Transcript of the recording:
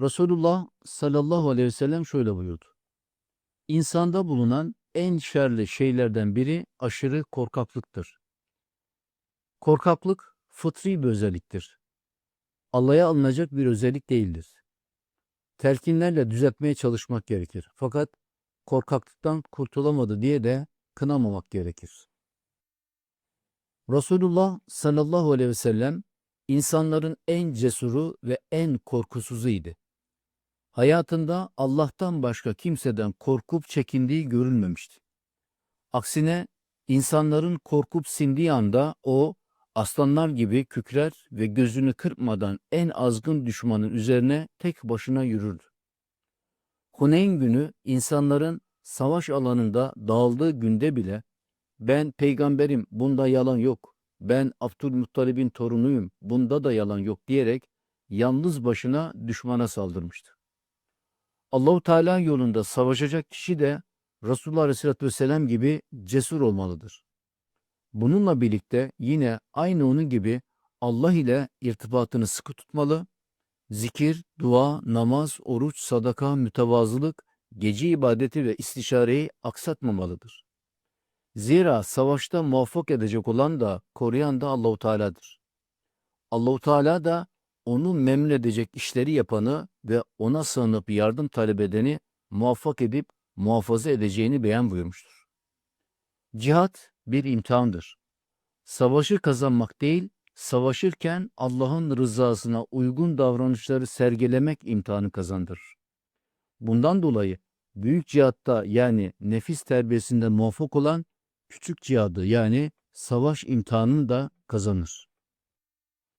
Resulullah sallallahu aleyhi ve sellem şöyle buyurdu. İnsanda bulunan en şerli şeylerden biri aşırı korkaklıktır. Korkaklık fıtri bir özelliktir. Allah'a alınacak bir özellik değildir. Telkinlerle düzeltmeye çalışmak gerekir. Fakat korkaklıktan kurtulamadı diye de kınamamak gerekir. Resulullah sallallahu aleyhi ve sellem insanların en cesuru ve en korkusuzuydu. Hayatında Allah'tan başka kimseden korkup çekindiği görülmemişti. Aksine insanların korkup sindiği anda o aslanlar gibi kükrer ve gözünü kırpmadan en azgın düşmanın üzerine tek başına yürürdü. Huneyn günü insanların savaş alanında dağıldığı günde bile ben peygamberim bunda yalan yok. Ben Abdülmuttalib'in torunuyum bunda da yalan yok diyerek yalnız başına düşmana saldırmıştı. Allahu Teala yolunda savaşacak kişi de Resulullah Aleyhisselatü Vesselam gibi cesur olmalıdır. Bununla birlikte yine aynı onun gibi Allah ile irtibatını sıkı tutmalı, zikir, dua, namaz, oruç, sadaka, mütevazılık, gece ibadeti ve istişareyi aksatmamalıdır. Zira savaşta muvaffak edecek olan da koruyan da Allahu Teala'dır. Allahu Teala da onu memnun edecek işleri yapanı ve ona sığınıp yardım talep edeni muvaffak edip muhafaza edeceğini beyan buyurmuştur. Cihat bir imtihandır. Savaşı kazanmak değil, savaşırken Allah'ın rızasına uygun davranışları sergilemek imtihanı kazandırır. Bundan dolayı büyük cihatta yani nefis terbiyesinde muvaffak olan küçük cihadı yani savaş imtihanını da kazanır.